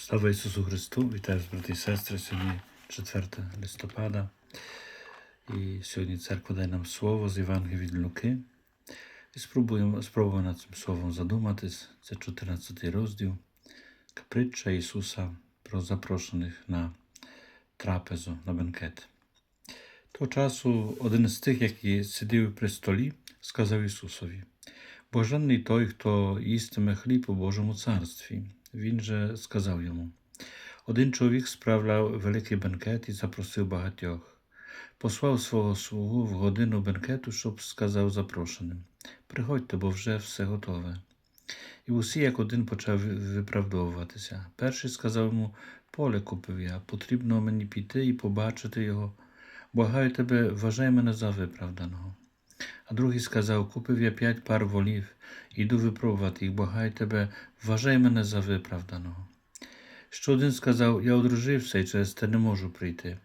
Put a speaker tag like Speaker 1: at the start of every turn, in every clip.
Speaker 1: Слава Ісусу Христу! Вітаю, брати і сестри. Сьогодні 4 листопада. І сьогодні церква дає нам слово з Євангелія від Луки. І спробуємо, спробуємо над цим словом задуматись. Це 14 розділ. Притча Ісуса про запрошених на трапезу, на бенкет. Того часу один з тих, які сидів при столі, сказав Ісусові: Божений той, хто їстиме хліб у Божому царстві. Він же сказав йому: Один чоловік справляв великий бенкет і запросив багатьох. Послав свого слугу в годину бенкету, щоб сказав запрошеним: Приходьте, бо вже все готове. І усі, як один, почав виправдовуватися. Перший сказав йому: Поле купив я, потрібно мені піти і побачити його. Благаю тебе, вважай мене за виправданого. А другий сказав: Купив я п'ять пар волів, іду випробувати їх, благаю тебе, вважай мене за виправданого. Що один сказав: Я одружився і через те не можу прийти.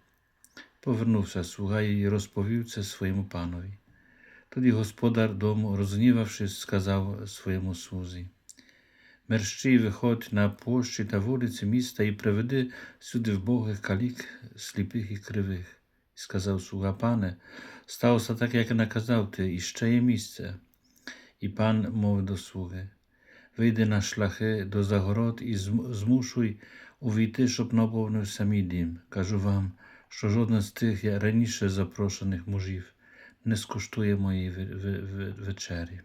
Speaker 1: Повернувся слуга і розповів це своєму панові. Тоді господар дому, розгнівавшись, сказав своєму слузі: Мерщій виходь на площі та вулиці міста і приведи сюди вбогих калік, сліпих і кривих. І сказав слуга, пане, сталося так, як наказав ти, і ще є місце. І пан мовив до слуги: Вийди на шляхи до загород і змушуй увійти, щоб наповнився мій дім. Кажу вам, що жоден з тих раніше запрошених мужів не скуштує моєї вечері.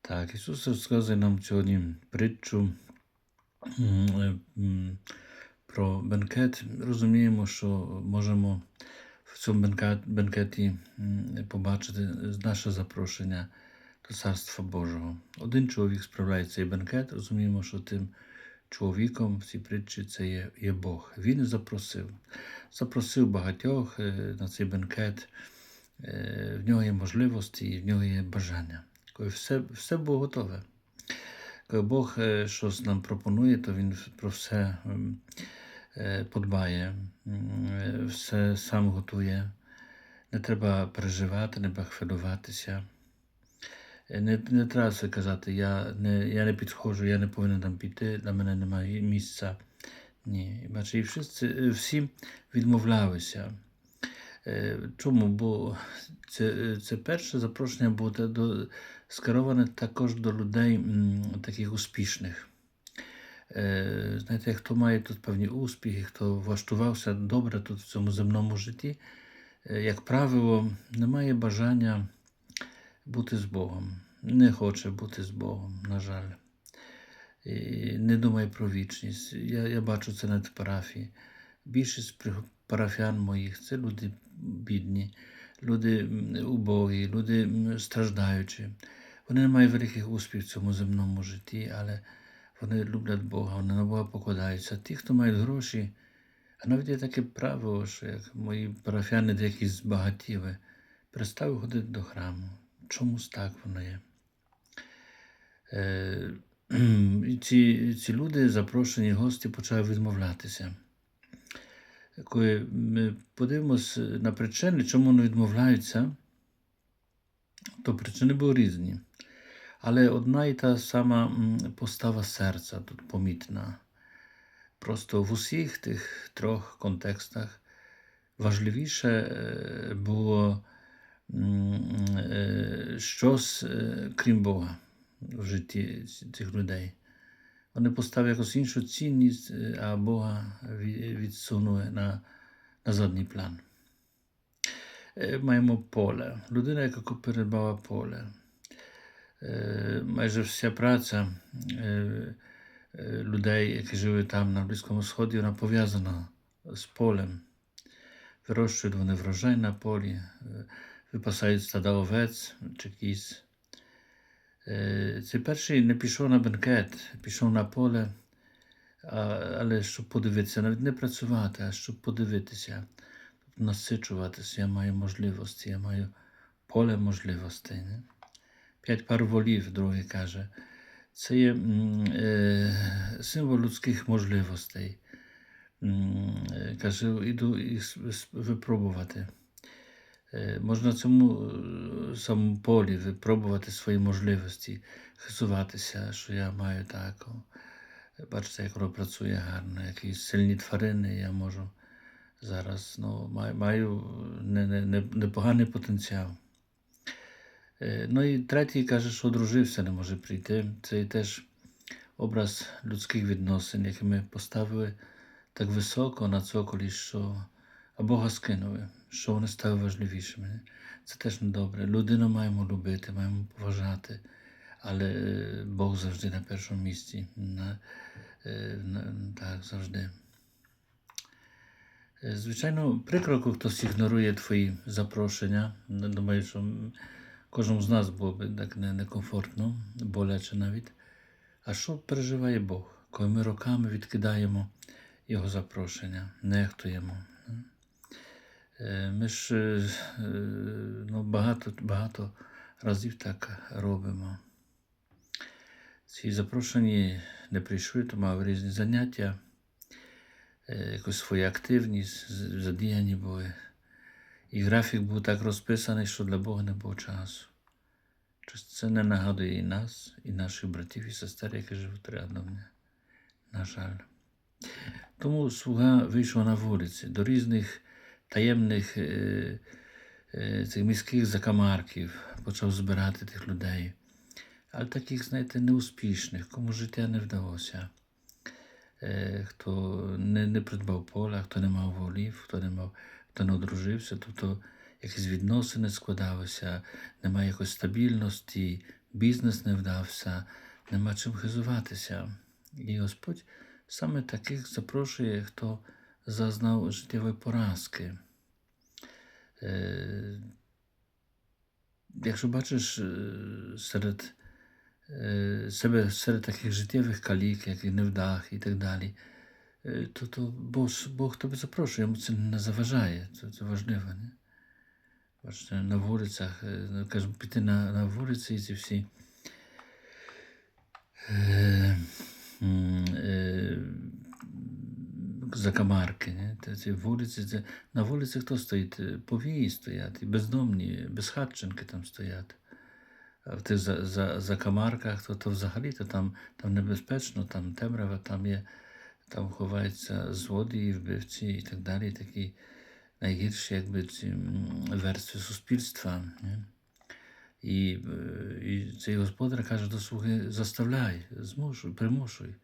Speaker 1: Так, Ісус розказує нам сьогодні притчу про бенкет. Розуміємо, що можемо в цьому бенкеті побачити наше запрошення до Царства Божого. Один чоловік справляє цей бенкет, розуміємо, що тим чоловіком в цій притчі це є, є Бог. Він запросив. Запросив багатьох на цей бенкет. В нього є можливості і в нього є бажання. Все все було готове. Коли Бог щось нам пропонує, то Він про все подбає, все сам готує. Не треба переживати, не треба хвилюватися. Не не треба все казати, я не я не підходжу, я не повинен там піти, для мене немає місця. Ні. Бачите, і всі, всі відмовлялися. Чому? Бо це це перше запрошення було скероване також до людей таких успішних. Е, знаєте, хто має тут певні успіхи, хто влаштувався добре тут в цьому земному житті, е, як правило, не має бажання бути з Богом. Не хоче бути з Богом, на жаль. І Не думає про вічність. Я я бачу це на парафії. Більшість парафіян моїх це люди бідні, люди убогі, люди страждаючі. Вони не мають великих успіхів в цьому земному житті, але вони люблять Бога, вони на Бога покладаються. Ті, хто мають гроші, а навіть є таке правило, що як мої парафіяни деякі збагатіли, перестали ходити до храму. Чомусь так воно є. Е, ці, ці люди, запрошені гості, почали відмовлятися. Коли ми подивимося на причини, чому вони відмовляються, то причини були різні. Але одна і та сама постава серця тут помітна. Просто в усіх тих трьох контекстах важливіше було щось, крім Бога в житті цих людей. Вони поставили якусь іншу цінність, а Бога відсунули на, на задній план. Маємо поле. Людина, яка передбала поле. Майже вся праця людей, які жили там на Близькому Сході, вона пов'язана з полем. Вирощують вони врожай на полі, випасають стада овець чи кіз. Цей перший не пішов на бенкет, пішов на поле, але щоб подивитися, навіть не працювати, а щоб подивитися, насичуватися, я маю можливості, я маю поле можливостей. Не? П'ять пар волів, другий каже. Це є е, символ людських можливостей. Е, каже, іду їх випробувати. Е, можна цьому самому полі випробувати свої можливості, хизуватися, що я маю так. Бачите, як воно працює гарно, які сильні тварини я можу зараз ну, маю, маю не, не, не, непоганий потенціал. Е, Ну і третій каже, що одружився, не може прийти. Це і теж образ людських відносин, які ми поставили так високо на цоколі, що а Бога скинули, що вони стали важливішими. Це теж недобре. Людину маємо любити, маємо поважати, але е, Бог завжди на першому місці. На, е, на, так, завжди. Е, Звичайно, прикро, коли хтось ігнорує твої запрошення. Не Думаю, що м, кожному з нас було б так некомфортно, боляче навіть. А що переживає Бог, коли ми роками відкидаємо Його запрошення, нехтуємо? Е, Ми ж е, ну, багато, багато разів так робимо. Ці запрошені не прийшли, то мав різні заняття, е, якусь свою активність, задіяні були. І графік був так розписаний, що для Бога не було часу. Це не нагадує і нас, і наших братів і сестер, які живуть рядом. На жаль. Тому слуга вийшов на вулиці до різних таємних е, е, цих міських закамарків, почав збирати тих людей. Але таких, знаєте, неуспішних, кому життя не вдалося. Е, хто не, не придбав поля, хто не мав волів, хто не мав, хто не одружився, тобто якісь відносини складалися, немає якоїсь стабільності, бізнес не вдався, нема чим хизуватися. І Господь саме таких запрошує, хто зазнав життєвої поразки. Е, якщо бачиш е, серед е, себе серед таких життєвих калік, як і невдах і так далі, то, то Бог, Бог тебе запрошує, йому це не заважає, це, це важливо. Не? Бачите, на вулицях, е, ну, кажу, піти на, на вулиці і ці всі. Е, е, закамарки, не? Ці вулиці, це, на вулиці хто стоїть? Е, Повії стоять, і бездомні, безхатченки там стоять. А в тих за, за, то, то взагалі то там, там небезпечно, там темрява, там є, там ховаються злодії, вбивці і так далі, такі найгірші якби, ці м, верстви суспільства. Не? І, е, і цей господар каже до слуги: заставляй, змушуй, примушуй.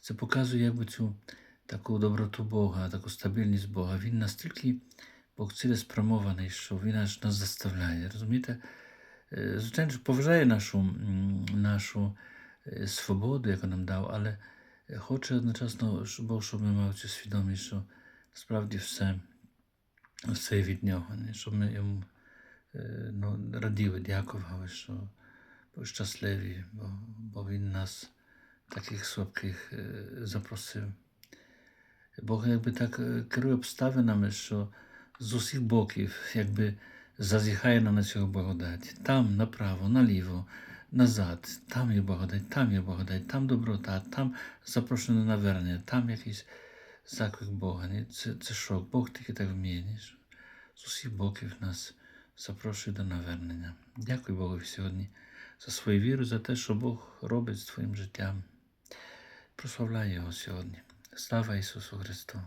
Speaker 1: Це показує якби цю таку доброту Бога, таку стабільність Бога. Він настільки Бог цілеспрямований, що він аж нас заставляє. Розумієте? Е, Звичайно, що поважає нашу, м, нашу е, свободу, яку нам дав, але хоче одночасно, Бог, щоб ми мали цю свідомість, що справді все, все від нього, щоб ми йому е, ну, раділи, дякували, що щасливі, бо, бо Він нас, таких слабких, е, запросив. Бог якби так е, керує обставинами, що з усіх боків якби зазіхає на нас його благодать. Там направо, наліво, назад, там є благодать, там є благодать, там доброта, там запрошення навернення, там якийсь заклик Бога. Це, це шок. Бог тільки так вміє. Ні? З усіх боків нас запрошує до навернення. Дякую Богу сьогодні за свою віру, за те, що Бог робить з твоїм життям. Прославляй Його сьогодні. Слава Ісусу Христу!